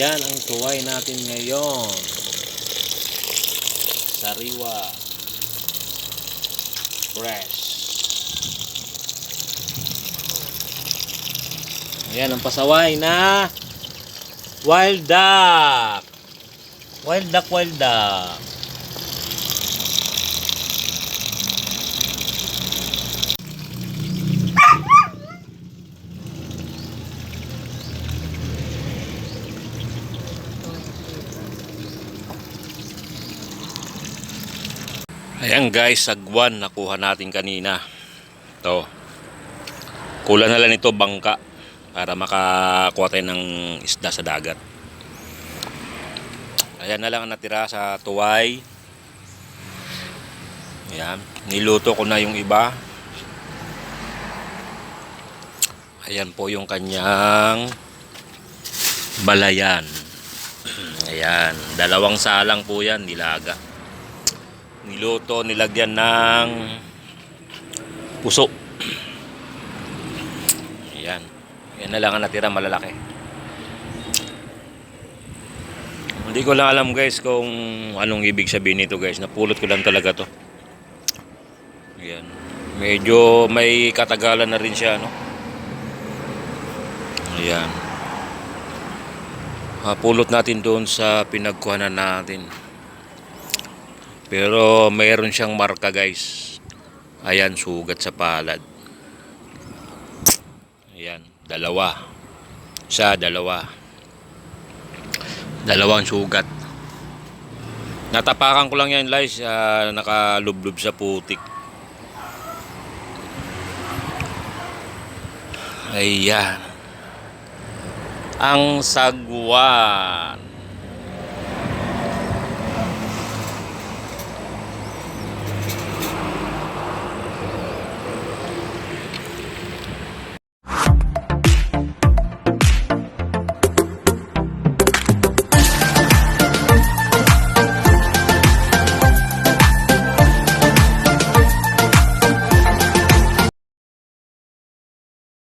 Ayan ang tuway natin ngayon. Sariwa. Fresh. Ayan ang pasaway na wild duck. Wild duck, wild duck. Ayan guys, sagwan nakuha natin kanina. To. Kulang na lang ito bangka para makakuha tayo ng isda sa dagat. Ayan na lang ang natira sa tuway. Ayan. Niluto ko na yung iba. Ayan po yung kanyang balayan. Ayan. Dalawang salang po yan, nilaga niluto, nilagyan ng puso. Ayan. Yan na lang ang natira malalaki. Hindi ko lang alam guys kung anong ibig sabihin nito guys. Napulot ko lang talaga to. Ayan. Medyo may katagalan na rin siya no. Ayan. Ah, pulot natin doon sa pinagkuhanan natin. Pero mayroon siyang marka guys. Ayan, sugat sa palad. Ayan, dalawa. Isa, dalawa. Dalawang sugat. Natapakan ko lang yan guys, uh, nakalublob sa putik. Ayan. Ang sagwan.